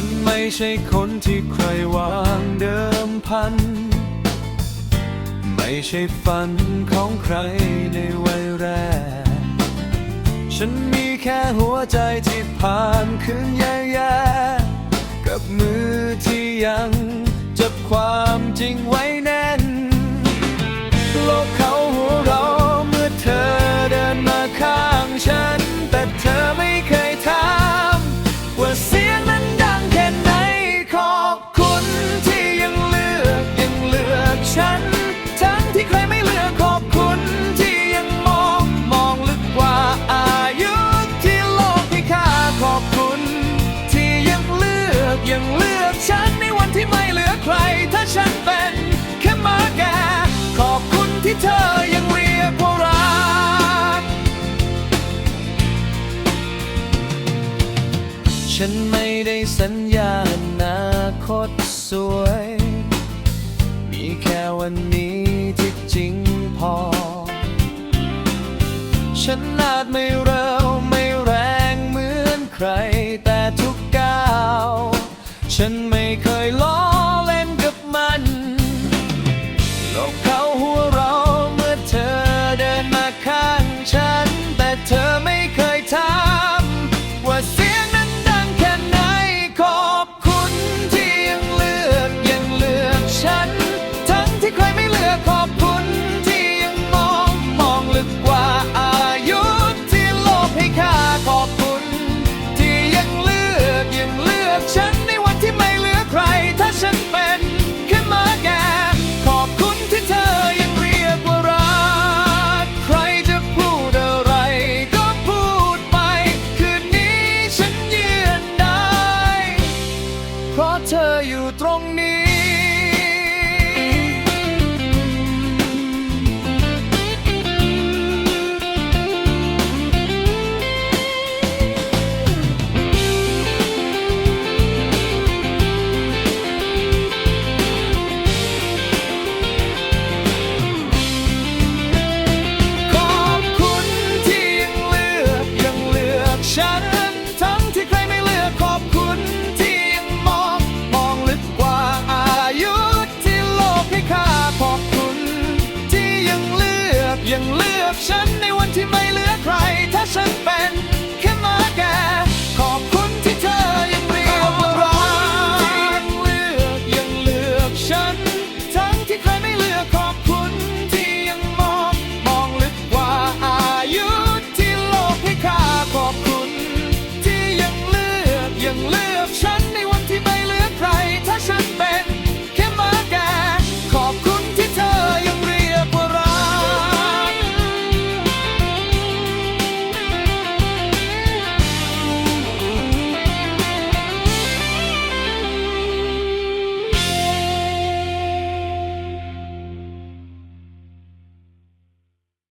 ันไม่ใช่คนที่ใครวางเดิมพัน ไม่ใช่ฝันของใครในวัยแรก ฉันมีแค่หัวใจที่ผ่านคืนแย่ๆกับมือที่ยัง ฉันทั้งที่ใครไม่เลือกขอบคุณที่ยังมองมองลึกกว่าอายุที่โลกให้ค่าขอบคุณ ที่ยังเลือกยังเลือกฉันในวันที่ไม่เหลือใคร ถ้าฉันเป็นแค่มาแกขอบคุณที่เธอยังเรียกว่ารัก ฉันไม่ได้สัญญาอนาคตสวย จริงพอ ฉันอาจไม่เร็วไม่แรงเหมือนใคร แต่ทุกก้าว ฉันไม่เคยล้ เ